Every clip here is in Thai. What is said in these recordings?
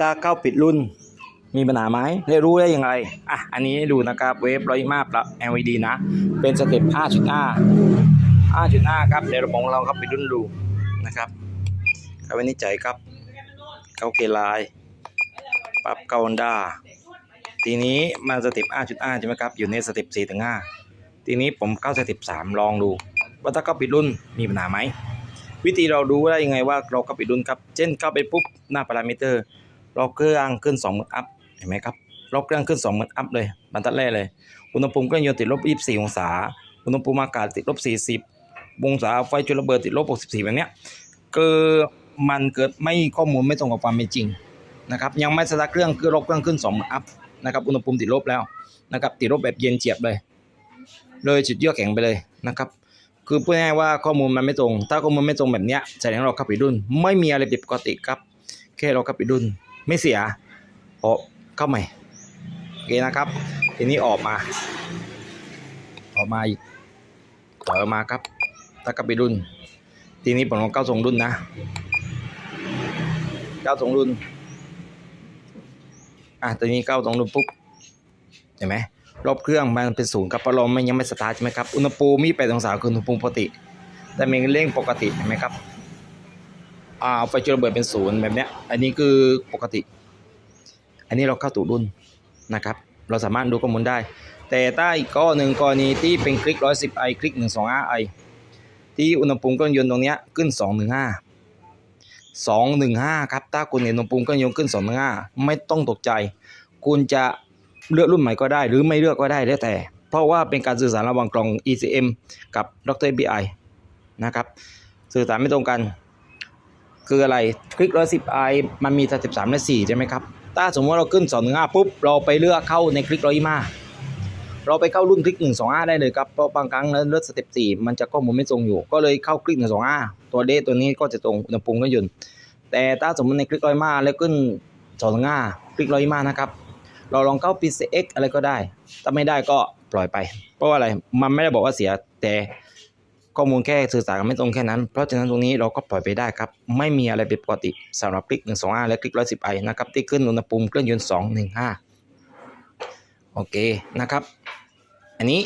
ถ้าเข้าผิดรุ่นมีปัญหาไหมได้รู้ได้ยังไงอะอันนี้ดูนะครับเวฟร้อยมาปรับ LED นะ เป็นสเต็ป 5.5 5.5 ครับเดี๋ยวเราลองลองเข้าผิดรุ่นดูนะครับเข้าไปนิจใจครับเข้าเกลน์ปรับเข้าอนด้าทีนี้มาสเต็ป 5.5 ใช่ไหมครับ อยู่ในสเต็ป4ถึง5ทีนี้ผมเข้าสเต็ป 3 ลองดู ว่าถ้าเข้าผิดรุ่นมีปัญหาไหมวิธีเราดูได้ยังไงว่าเราเข้าไปดุนครับ เช่นเข้าไปปุ๊บหน้าพารามิเตอร์ เราเครื่องขึ้น2หมื่นอัพเห็นไหมครับเราเครื่องขึ้น2หมื่นอัพเลยบรรทัดแรกเลยอุณหภูมิเครื่องยนต์ติดลบ24 องศา อุณหภูมิอากาศติดลบ 40 องศาไฟจุลระเบิดติดลบ 64 แบบเนี้ยคือมันเกิดไม่ข้อมูลไม่ตรงกับความเป็นจริงนะครับยังไม่สตาร์ทเครื่องคือลบเครื่องขึ้น2หมื่นอัพนะครับอุณหภูมิติดลบแล้วนะครับติดลบแบบเย็นเจียบเลย เลยจุดเยือกแข็งไปเลยนะครับคือพูดง่ายว่าข้อมูลมันไม่ตรง ถ้าข้อมูลไม่ตรงแบบเนี้ยแสดงเราขับผิดรุ่นไม่มีอะไรผิดปกติครับแค่เราขับผิดรุ่น ไม่เสียเพราะเข้าใหม่โอเคนะครับ ทีนี้ออกมา ออกมาอีกถอยอมาครับถ้าขับผิดรุ่น ทีนี้ผมลองเข้าส่งรุ่นนะเข้าส่งรุ่นอะตัวนี้เข้าส่งรุ่นปุ๊บเห็นไหมรอบเครื่องมันเป็นศูนย์ครับพราะเราไม่ยังไม่สตาร์ทใช่ไหมครับ อุณหภูมิมีแปดองศาคืออุณหภูมิปกติ แต่มีเร่งปกติเห็นไหมครับ อ่าไฟจุลระเบิดเป็นศูนย์แบบเนี้ย อันนี้คือปกติ อันนี้เราเข้าตู่รุ่นนะครับ เราสามารถดูข้อมูลได้ แต่ถ้อีกข้อหนึ่งกรณีที่เป็นคลิกร้อยสิบไอคลิกหนึ่งสองห้าไอที่อุณหภูมิเครื่องยนต์ตรงเนี้ยขึ้นสองหนึ่งห้าสองหนึ่งห้าครับ ถ้าคุณเห็นอุณหภูมิเครื่องยนต์ขึ้นสองหนึ่งห้าไม่ต้องตกใจ คุณจะเลือกรุ่นใหม่ก็ได้ หรือไม่เลือกก็ได้แล้วแต่ เพราะว่าเป็นการสื่อสารระหว่างกล่อง ECM กับดร BI นะครับ สื่อสารไม่ตรงกัน คืออะไรคลิกร้อยสิบไอมันมีสเต็ปสามและสี่ใช่ไหมครับ ถ้าสมมติเราขึ้นสองหนึ่งห้าปุ๊บ เราไปเลือกเข้าในคลิกร้อยมาเราไปเข้ารุ่นคลิกหนึ่งสองห้าได้เลยครับ เพราะบางครั้งเลือกสเต็ปสี่มันจะข้อมูลไม่ตรงอยู่ ก็เลยเข้าคลิกหนึ่งสองห้าตัวเลขตัวนี้ก็จะตรงอุณหภูมิก็ยนแต่ถ้าสมมติในคลิกร้อยมาแล้วขึ้นสองหนึ่งห้าคลิกร้อยมานะครับ เราลองเข้า PCX อะไรก็ได้ ถ้าไม่ได้ก็ปล่อยไป เพราะว่าอะไร มันไม่ได้บอกว่าเสียแต่ ข้อมูลแค่สื่อสารกันไม่ตรงแค่นั้น เพราะฉะนั้นตรงนี้เราก็ปล่อยไปได้ครับ ไม่มีอะไรผิดปกติสำหรับคลิก 1 2 5 และคลิก 110ไอนะครับ ที่ขึ้นอุณหภูมิเครื่องยนต์ 215 โอเคนะครับ อันนี้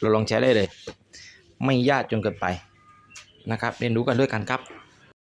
เราลองใช้ได้เลย ไม่ยากจนเกินไปนะครับ เรียนรู้กันด้วยกันครับ